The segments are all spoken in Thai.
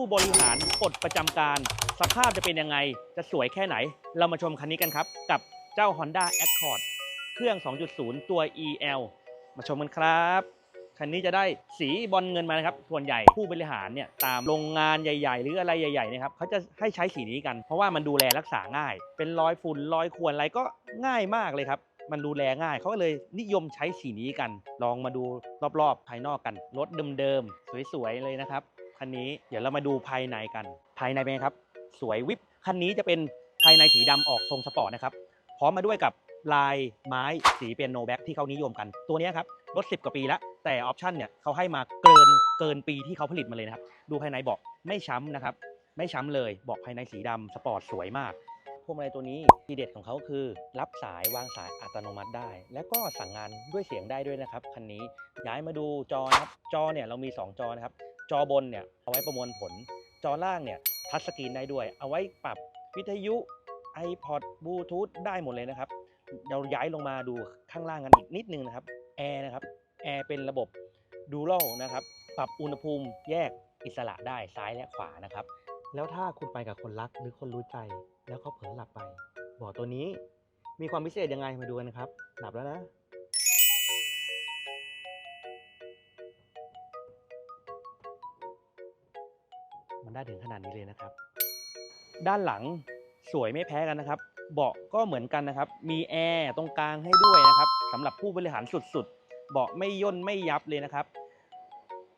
ผู้บริหารปลดประจำการ สภาพจะเป็นยังไง จะสวยแค่ไหน เรามาชมคันนี้กันครับ กับเจ้า Honda Accord เครื่อง 2.0 ตัว EL มาชมกันครับคันนี้จะได้สีบอลเงินมานะครับ ส่วนใหญ่ผู้บริหารเนี่ยตามโรงงานใหญ่ ๆ หรืออะไรใหญ่ๆนะครับเขาจะให้ใช้สีนี้กัน เพราะว่ามันดูแลรักษาง่าย เป็นรอยฝุ่นรอยข่วนอะไรก็ง่ายมากเลยครับ มันดูแลง่ายเขาก็เลยนิยมใช้สีนี้กัน ลองมาดูรอบๆภายนอกกัน รถเดิมๆ สวยๆ เลยนะครับ คันนี้เดี๋ยวเรามาดูภายในกัน ภายในเป็นไงครับ สวยวิบคันนี้จะเป็นภายในสีดำออกทรงสปอร์ตนะครับ พร้อมมาด้วยกับลายไม้สีเปียโนแบ็กที่เขานิยมกัน ตัวนี้ครับรถ10 กว่าปีแล้ว แต่ออปชั่นเนี่ยเขาให้มาเกินเกินปีที่เขาผลิตมาเลยนะครับ ดูภายในเบอกไม่ช้ำนะครับ ไม่ช้ำเลยเบอกภายในสีดำสปอร์ตสวยมากพวงมาลัยตัวนี้ทีเด็ดของเขาคือ รับสายวางสายอัตโนมัติได้ แล้วก็สั่งงานด้วยเสียงได้ด้วยนะครับคันนี้ย้ายมาดูจอครับจอเนี่ยเรามี 2 จอนะครับ จอบนเนี่ยเอาไว้ประมวลผล จอล่างเนี่ยทัชสกรีนได้ด้วย เอาไว้ปรับวิทยุ iPod Bluetooth ได้หมดเลยนะครับเราย้ายลงมาดูข้างล่างกันอีกนิดนึงนะครับแอร์นะครับแอร์เป็นระบบดูโ a นะครับปรับอุณหภูมิแยกอิสระได้ซ้ายและขวานะครับ แล้วถ้าคุณไปกับคนรักหรือคนรู้ใจ แล้วเขาเผลอหลับไปเบอกตัวนี้มีความพิเศษยังไงมาดูกันนะครับ หลับแล้วนะ มันได้ถึงขนาดนี้เลยนะครับ ด้านหลังสวยไม่แพ้กันนะครับ เบาะก็เหมือนกันนะครับ มีแอร์ตรงกลางให้ด้วยนะครับสำหรับผู้บริหารสุดๆ เบาะไม่ย่นไม่ยับเลยนะครับ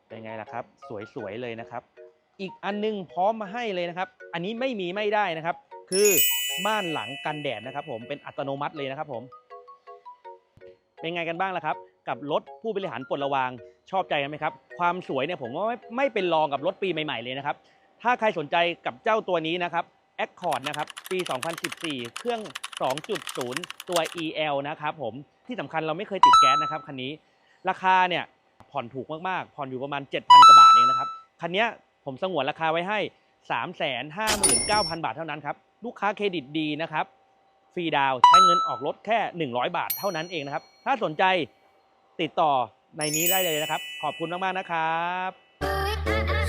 เป็นไงล่ะครับ สวยๆเลยนะครับ อีกอันนึงพร้อมมาให้เลยนะครับ อันนี้ไม่มีไม่ได้นะครับ คือม่านหลังกันแดดนะครับ ผมเป็นอัตโนมัติเลยนะครับ ผม เป็นไงกันบ้างล่ะครับ กับรถผู้บริหารปลดระวางชอบใจกันไหมครับ ความสวยเนี่ยผมว่าไม่ไม่เป็นรองกับรถปีใหม่ ๆ เลยนะครับ ถ้าใครสนใจกับเจ้าตัวนี้นะครับ Accord นะครับ ปี 2014 เครื่อง 2.0 ตัว EL นะครับผม ที่สำคัญเราไม่เคยติดแก๊สนะครับคันนี้ ราคาเนี่ยผ่อนถูกมากๆ ผ่อนอยู่ประมาณ 7,000 กว่าบาทเองนะครับ คันนี้ผมสงวนราคาไว้ให้ 359,000 บาทเท่านั้นครับ ลูกค้าเครดิตดีนะครับ ฟรีดาวใช้เงินออกรถแค่ 100 บาทเท่านั้นเองนะครับ ถ้าสนใจติดต่อในนี้ได้เลยนะครับ ขอบคุณมากๆนะครับ